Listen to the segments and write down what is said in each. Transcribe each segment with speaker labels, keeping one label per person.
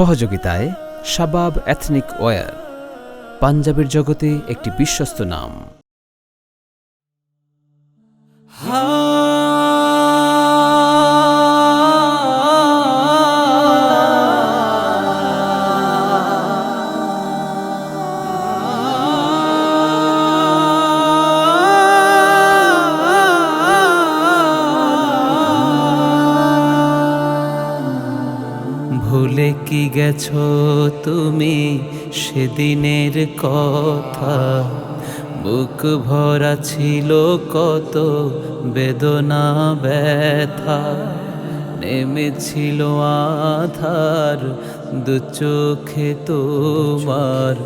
Speaker 1: সহযোগিতায় শাবাব ethnic war পাঞ্জাবের জগতে একটি বিশ্বস্ত নাম।
Speaker 2: কি গেছো তুমি সেদিনের কথা? বুক ভরা ছিল কত বেদনা, ব্যথা। নেমেছিল আধার দু চোখে তোমার।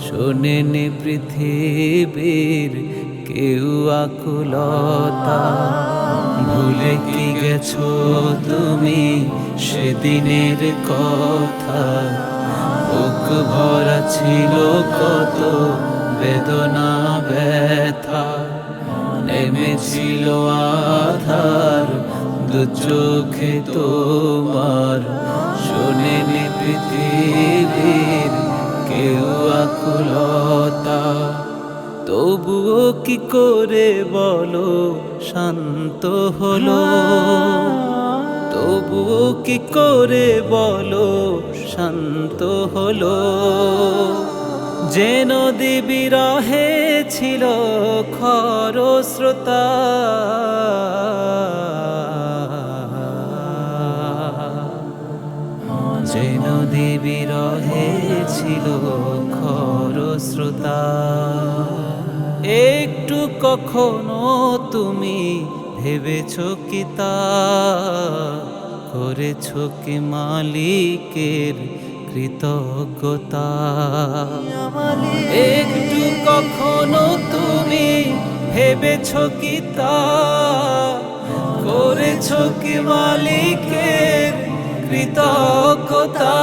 Speaker 2: শোনেনি পৃথিবীর কেউ আকুলতা ভুলে কি গেছো তুমি সেদিনের কথা? বুক ভরা ছিল কত বেদনা, ব্যথা। নেমেছিল আধার দু চোখে তোমার। শোনেনি পৃথিবীর কেউ আকুলতা। তবুও কি করে বলো শান্ত হলো। তবুও কি করে বলো শান্ত হলো। যে নদী বিরহে ছিল খরস্রোতা। যে নদী বিরহে ছিল খরস্রোতা একটু কখনো তুমি ভেবেছ কি তা? করেছ কি মালিকের কৃতজ্ঞতা? একটু কখনো তুমি ভেবেছ কি তা? করেছ কি মালিকের কৃতজ্ঞতা?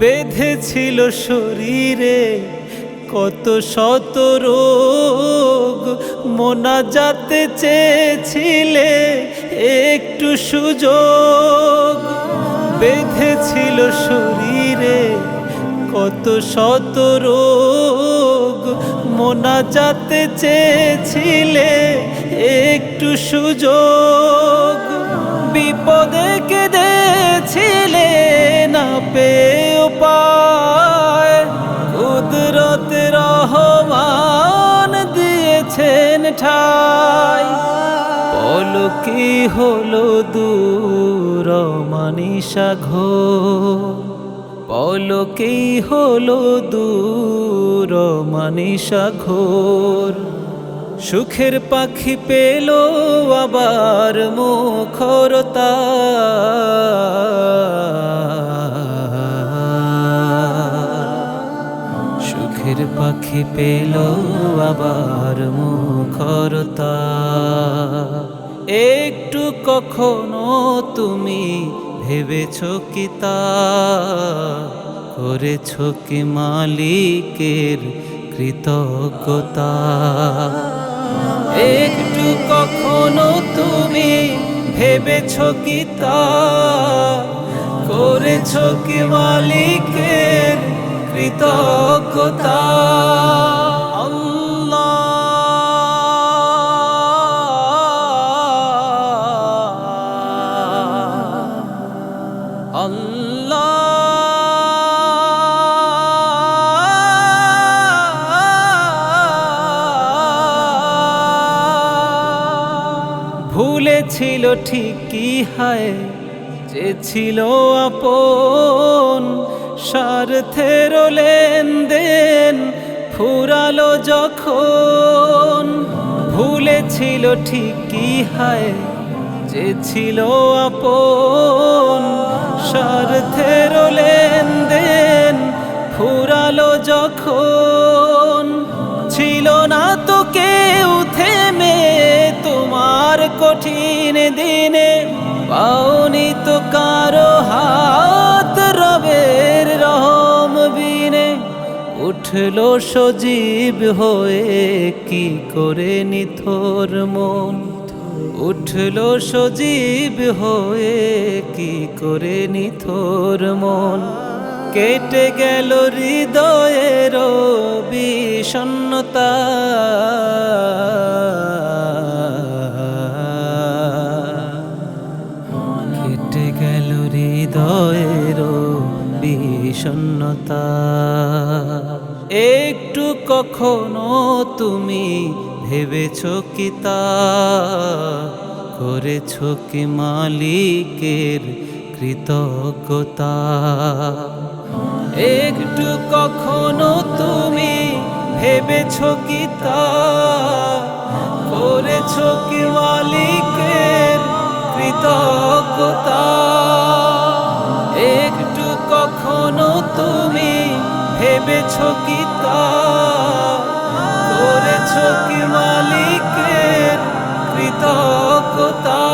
Speaker 2: বেঁধেছিল শরীরে কত শত রোগ মোনা যাতে চেয়েছিলে একটু সুযোগ। বেঁধেছিল শরীরে কত শত রোগ মোনা যাতে চেয়েছিলে? একটু সুযোগ বিপদে কেঁদেছিলে? না পেয়ে পায় কুদরত রহমান দিয়েছেন ঠাই। বলো কি হলো দূর মানিসা ঘোর। বলো কি হলো দূর মানিসা ঘোর সুখের পাখি পেল আবার মুখরতা সুখের পাখি পেল আবার মুখরতা একটু কখনো তুমি ভেবেছ কি তা? করেছ কি মালিকের কৃতজ্ঞতা? একটু কখনো তুমি ভেবেছ কি তা? করেছ কি মালিকের কৃতজ্ঞতা? ভুলেছিল ঠিকই, হায়, যে ছিল আপন। স্বার্থের লেনদেন ফুরালো যখন। ভুলেছিল ঠিকই, হায়, যে ছিল আপন। স্বার্থের লেনদেন ফুরালো যখন। কঠিন দিনে পাওনি তো কারও হাত, রবের রহম বিনে। উঠল সজীব হয়ে কি করে নিথর মন? উঠল সজীব হয়ে কি করে নিথর মন? কেটে গেল হৃদয়ের বিষণ্ণতা বিষণ্ণতা। একটু কখনো তুমি ভেবেছ কি তা? করেছ কি মালিকের কৃতজ্ঞতা? একটু কখনো তুমি ভেবেছ কি তা? করেছ কি মালিকের কৃতজ্ঞতা? ভেবেছ কি করেছ কি মালিকের কৃতজ্ঞতা?